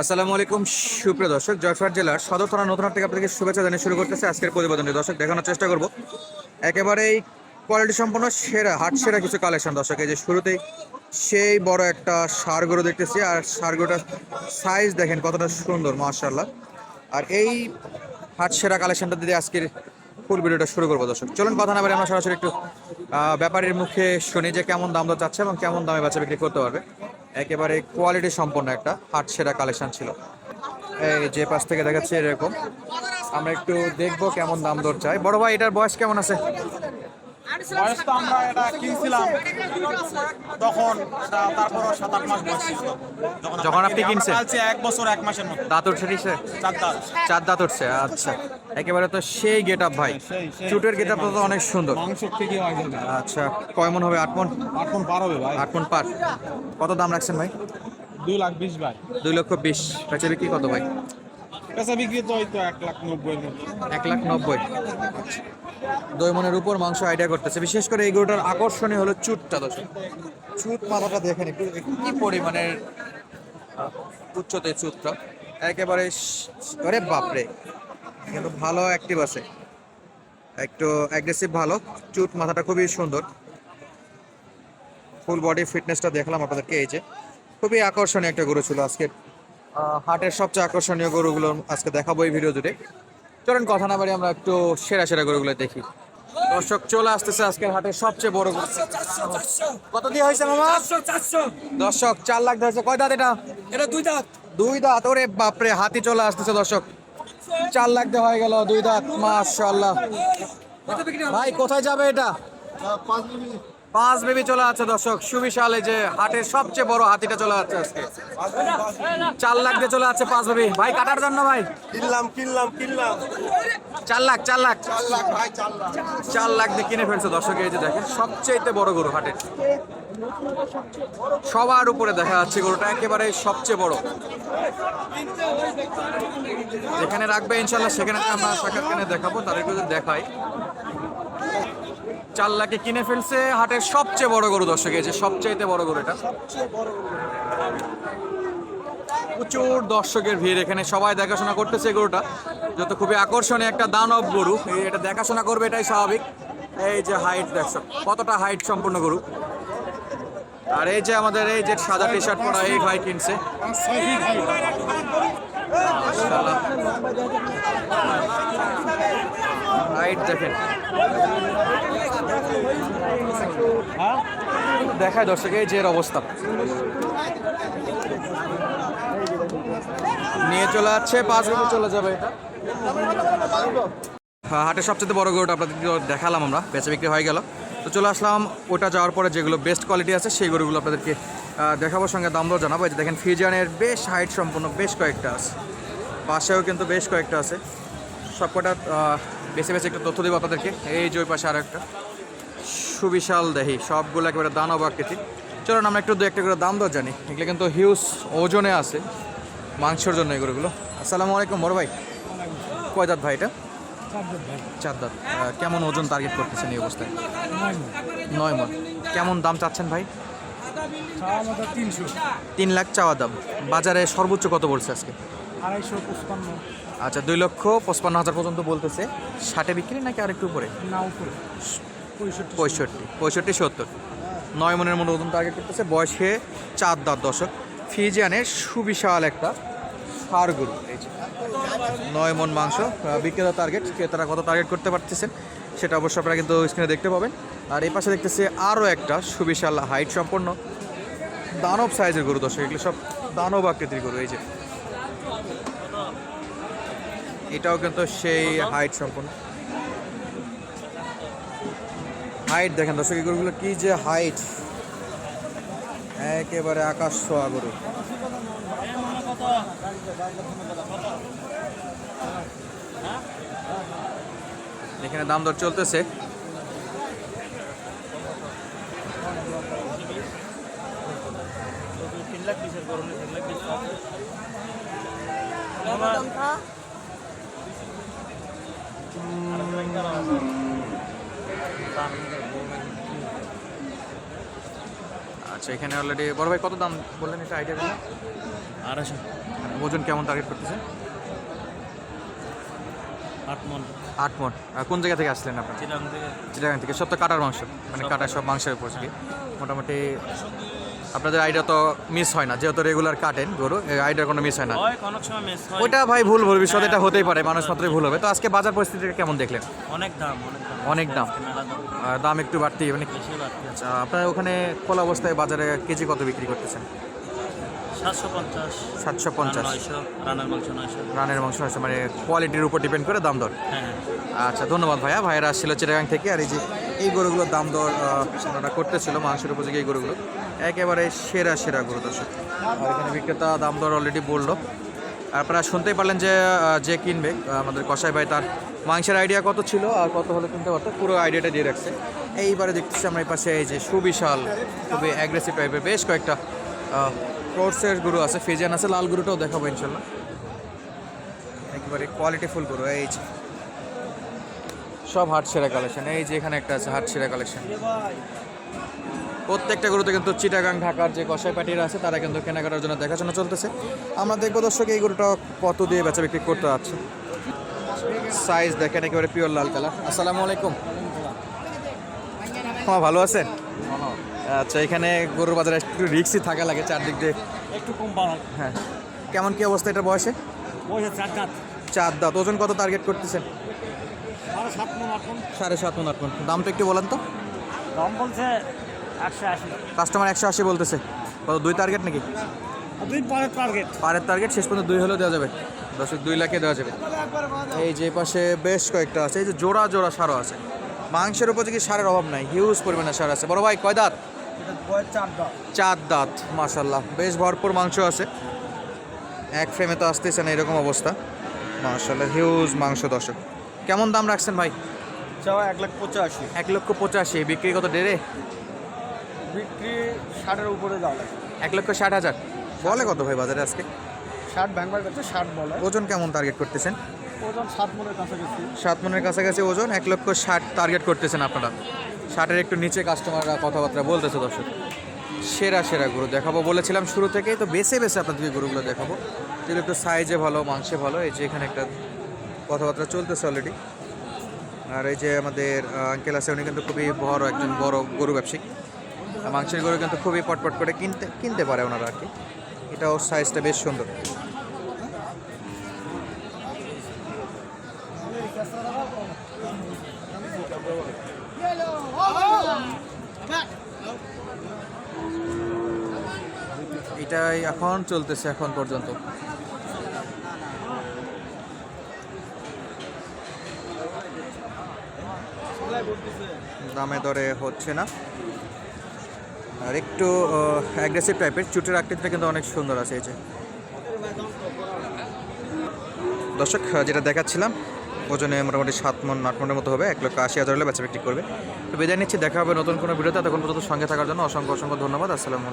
আসসালামু আলাইকুম, সুপ্রিয় দর্শক। জয়ফাট জেলার সদর থানা নতুন থেকে আপনাদেরকে শুভেচ্ছা জানিয়ে শুরু করতেছে আজকের প্রতিবেদনটি। দর্শক, দেখানোর চেষ্টা করব। একেবারেই কোয়ালিটি সম্পন্ন, সেরা, হাট সেরা কিছু কালেকশন দর্শক, এই যে শুরুতেই সেই বড় একটা সার গরু দেখতেছি, আর সার গরুটার সাইজ দেখেন কতটা সুন্দর, মাশাআল্লাহ। আর এই হাট সেরা কালেকশনটা দিয়ে আজকের ফুল ভিডিওটা শুরু করব, দর্শক। চলুন, কথা না বলে আমরা সরাসরি একটু ব্যাপারীর মুখে শুনি যে কেমন দাম দর চাচ্ছে এবং কেমন দামে বাচ্চা বিক্রি করতে পারবে। একেবারে কোয়ালিটি সম্পন্ন একটা হাট সেরা কালেকশন ছিল। এই যে পাশ থেকে দেখাচ্ছি এরকম। আমরা একটু দেখব কেমন দাম দর চাই। বড় ভাই, এটার বয়স কেমন আছে? বয়স তো আমরা এটা কিনছিলাম। তখন এটা তারপর সাত আট মাস বয়স ছিল। যখন আপনি কিনছেন? পালছি এক বছর এক মাসের মতো। দাঁত উঠছে চার দাঁত। চার দাঁত উঠছে আচ্ছা। একেবারে তো সেই গেট আপ ভাই চুটের গেট আপটা তো অনেক সুন্দর। মাংস হয় আচ্ছা কয় মন হবে? আট মন? এখন পার হবে ভাই। আট মন পার। কত দাম রাখছেন ভাই? দুই লাখ বিশ ভাই। দুই লক্ষ বিশ। বেচে বিক্রি কত ভাই? পেশা বিক্রি তো হয়তো এক লাখ নব্বই এক লাখ নব্বই। দুই মনের উপর মাংস আইডিয়া করতেছে। বিশেষ করে এই গরুটার আকর্ষণীয় হলো চুটটা দশ চুট মাথাটা দেখেন একটু কি পরিমাণের উচ্চতে চুটটা? একেবারে আরে বাপরে। কিন্তু ভালো অ্যাক্টিভ আছে। একটু অ্যাগ্রেসিভ ভালো। চুট মাথাটা খুবই সুন্দর। ফুল বডি ফিটনেসটা দেখলাম আপনাদেরকে, এই যে। খুবই আকর্ষণীয় একটা গরু ছিল আজকের হাটের সবচেয়ে আকর্ষণীয় গরুগুলো আজকে দেখাবো এই ভিডিও জুড়ে। চলুন কথা না বাড়ি আমরা একটু সেরা সেরা গরুগুলো দেখি। দর্শক চলে আসতেছে আজকের হাটের সবচেয়ে বড় গরু। কত দিয়ে হয়েছে মামা? দর্শক চার লাখ ধরেছে। কয় দাঁত এটা? এটা দুই দাঁত। দুই দাঁত। ওরে বাপরে হাতি চলে আসতেছে দর্শক। চার লাখ দিয়ে হয়ে গেল দুই দাঁত মাশাল্লাহ ভাই কোথায় যাবে এটা? পাঁচ বেবি চলে আছে দর্শক। সুবিশাল এই যে হাটের সবচেয়ে বড় হাতিটা চলে যাচ্ছে আজকে। চার লাখ দিয়ে চলে যাচ্ছে পাঁচ বেবি। ভাই কাটার জন্য ভাই? কিনলাম কিনলাম কিনলাম। চার লাখ চার লাখ। চার লাখ ভাই চার লাখ। চার লাখ দিয়ে কিনে ফেলছে দর্শক এই যে দেখেন সবচেয়ে বড় গরু হাটের সবার উপরে দেখা যাচ্ছে গরুটা একেবারে সবচেয়ে বড়। যেখানে রাখবে ইনশাল্লাহ সেখানে আমরা সাক্ষাৎ কিনে দেখাবো তাদেরকে দেখাই। চার লাখে কিনে ফেলছে, হাটের সবচেয়ে বড় গরু দর্শক, এই যে সবচেয়ে বড় গরু এটা। প্রচুর দর্শকের ভিড় এখানে, সবাই দেখাশোনা করতেছে গরুটা। যত খুবই আকর্ষণীয় একটা দানব গরু এটা দেখাশোনা করবে, এটাই স্বাভাবিক। এই যে হাইট দেখছ, কতটা হাইট সম্পূর্ণ গরু। আর এই যে আমাদের এই যে সাদা টি শার্ট পরা এই ভাই কিনছে। হাইট দেখেন। দেখায় দর্শক এর অবস্থা। নিয়ে চলে যাচ্ছে, পাঁচ মিনিট চলে যাবে। হাটের সবচেয়ে বড় গরুটা আপনাদেরকে দেখালাম আমরা, বেচা বিক্রি হয়ে গেল। তো চলে আসলাম, ওটা যাওয়ার পরে যেগুলো বেস্ট কোয়ালিটি আছে, সেই গরুগুলো আপনাদেরকে দেখাবার সঙ্গে দাম দর জানাব। যে দেখেন, ফিজিয়ানের বেশ হাইট সম্পূর্ণ বেশ কয়েকটা আছে। পাশেও কিন্তু বেশ কয়েকটা আছে। সবকটা বেছে বেছে একটু তথ্য দেবো আপনাদেরকে। এই যে ওই পাশে আর একটা সুবিশাল দেহি, সবগুলো একেবারে দানব আকৃতি চলুন আমরা একটু দু একটা করে দাম দর জানি। এগুলো কিন্তু হিউজ ওজনে আছে, মাংসের জন্য এগুলোগুলো। আসসালামু আলাইকুম, বড় ভাই। কয় দাঁত ভাই এটা? চার দাঁত। কেমন ওজন টার্গেট করতেছেন এই অবস্থায়? নয় মন। কেমন দাম চাচ্ছেন ভাই? তিনশো তিন লাখ চাওয়া দাম। বাজারে সর্বোচ্চ কত বলছে আজকে? আচ্ছা দুই লক্ষ পঁচপান্ন হাজার পর্যন্ত বলতেছে। ষাটে বিক্রি নাকি আরেকটু উপরে না উপরে? পঁয়ষট্টি পঁয়ষট্টি সত্তর। নয় মনের মতো ওজন টার্গেট করতেছে বয়সে চার দাঁত দশক। ফিজিয়ানে সুবিশাল একটা সার গরু নয় মন মাংস বিক্রেতা টার্গেট ক্রেতারা কত টার্গেট করতে পারতেছেন সেটা অবশ্যই আপনারা কিন্তু স্ক্রিনে দেখতে পাবেন। আর এই পাশে দেখতেছে আরও একটা সুবিশাল হাইট সম্পন্ন দানব সাইজের গরু দর্শক, এগুলো সব দানব আকৃতির গরু, এই যে। এটাও কিন্তু সেই হাইট সম্পন্ন। হাইট দেখেন দর্শক এই গরুগুলো কি যে হাইট একেবারে আকাশ ছোঁয়া গরু। এখানে দাম দর চলতেছে। আচ্ছা এখানে অলরেডি বড় ভাই কত দাম বললেন এটা আইডিয়া দিলেন আড়াইশো। ওজন কেমন টার্গেট করতেছেন আট মন। আট মন। কোন জায়গা থেকে আসলেন আপনার? চিটাগাং থেকে। চিটাগাং থেকে। সব তো কাটার মাংস মানে কাটার সব মাংসের উপর মোটামুটি আপনাদের আইডিয়া তো মিস হয় না যেহেতু রেগুলার কাটেন গরু আইডিয়া কোনো মিস হয় না। হয় সময় মিস হয়। ওইটা ভাই ভুল ভবিষ্যতে এটা হতেই পারে মানুষ মাত্রই ভুল হবে। তো আজকে বাজার পরিস্থিতিটা কেমন দেখলেন? অনেক দাম অনেক দাম। অনেক দাম। দাম। একটু বাড়তি মানে আচ্ছা আপনার ওখানে খোলা অবস্থায় বাজারে কেজি কত বিক্রি করতেছেন? সাতশো পঞ্চাশ। রানার মাংস নয়শো। রানের মাংস আছে মানে কোয়ালিটির উপর ডিপেন্ড করে দাম দর। হ্যাঁ। আচ্ছা ধন্যবাদ ভাইয়া। ভাইয়েরা আসছিল চিটাগাং থেকে আর এই যে এই গরুগুলোর দাম দর ওনারা করতেছিল মাংসের উপযোগী এই গরুগুলো, একেবারে সেরা সেরা গরু দর্শক। আর এখানে বিক্রেতা দাম দর অলরেডি বলল। আপনারা শুনতেই পারলেন যে যে কিনবে আমাদের কসাই ভাই তার মাংসের আইডিয়া কত ছিল আর কত হলে কিনতে পারতো, পুরো আইডিয়াটা দিয়ে রাখছে। এইবারে দেখতেছি আমরা এই পাশে এই যে সুবিশাল, খুবই অ্যাগ্রেসিভ টাইপের বেশ কয়েকটা ক্রোর্সের গরু আছে, ফিজিয়ান আছে, লাল গরুটাও দেখাবো ইনশাল্লাহ। একেবারে কোয়ালিটিফুল গরু, এই যে। সব হাট সেরা কালেকশন এই যে এখানে একটা আছে হাট সেরা কালেকশন প্রত্যেকটা গরুতে কিন্তু চিটাগাং ঢাকার যে কষাই পাটিরা আছে তারা কিন্তু কেনাকাটার জন্য দেখাশোনা চলতেছে। আমরা দেখব দর্শক এই গরুটা কত দিয়ে বেচা বিক্রি করতে যাচ্ছে। সাইজ দেখেন একেবারে পিওর লাল কালার আসসালামু আলাইকুম। হ্যাঁ ভালো আছেন? আচ্ছা এখানে গরুর বাজারে একটু রিক্সই থাকা লাগে চারদিক দিয়ে। একটু কম হ্যাঁ। কেমন কি অবস্থা এটা বয়সে? চার দাঁত। চার দাঁত। ওজন কত টার্গেট করতেছেন? সাড়ে সাত মন আট মন। দামটা একটু বলেন তো। দাম বলছে একশো আশি। কাস্টমার একশো আশি বলতেছে। কত দুই টার্গেট নাকি? দুই পরের টার্গেট পারের টার্গেট শেষ পর্যন্ত দুই হলেও দেওয়া যাবে। দশক দুই লাখে দেওয়া যাবে। এই যে পাশে বেশ কয়েকটা আছে এই যে জোড়া জোড়া সারও আছে। মাংসের উপযোগী সারের অভাব নাই হিউজ পরিমাণে সার আছে। বড় ভাই কয় দাঁত? চার দাঁত মাশাল্লাহ বেশ ভরপুর মাংস আছে। এক ফ্রেমে তো আসতেছে না এরকম অবস্থা। মাশাল্লাহ হিউজ মাংস দর্শক। কেমন দাম রাখছেন ভাই? চাও এক লাখ পঁচাশি। এক লক্ষ পঁচাশি। বিক্রি কত ডেরে বিক্রি ষাটের উপরে যাওয়া লাগে। এক লক্ষ ষাট হাজার। বলে কত ভাই বাজারে আজকে? ষাট ব্যাংবার কাছে ষাট বলে। ওজন কেমন টার্গেট করতেছেন? ওজন সাত মনের কাছাকাছি। সাত মনের কাছাকাছি ওজন এক লক্ষ ষাট টার্গেট করতেছেন আপনারা। ষাটের একটু নিচে কাস্টমাররা কথাবার্তা বলতেছে দর্শক। সেরা সেরা গরু দেখাবো বলেছিলাম শুরু থেকেই। তো বেছে বেছে আপনাদেরকে গরুগুলো দেখাবো। যেগুলো একটু সাইজে ভালো মাংসে ভালো এই যে এখানে একটা কথাবার্তা চলতেছে অলরেডি আর এই যে আমাদের আঙ্কেল আছে, উনি কিন্তু খুবই বড় একজন বড় গরু ব্যবসায়ী। মাংসের গরু কিন্তু খুবই পটপট করে কিনতে কিনতে পারে ওনারা আর কি। এটাও সাইজটা বেশ সুন্দর। এটাই এখন চলতেছে এখন পর্যন্ত। দামে দরে হচ্ছে না। আর একটু অ্যাগ্রেসিভ টাইপের চুটের আকৃতিটা কিন্তু অনেক সুন্দর আছে এই যে। দর্শক যেটা দেখাচ্ছিলাম, ওজনে মোটামুটি সাত মন, আট মনের মতো হবে। এক লক্ষ আশি হাজার হলে বেচা বিক্রি করবে। তো বিদায় নিচ্ছি, দেখা হবে নতুন কোনো ভিডিওতে। তখন পর্যন্ত সঙ্গে থাকার জন্য অসংখ্য অসংখ্য ধন্যবাদ। আসসালামু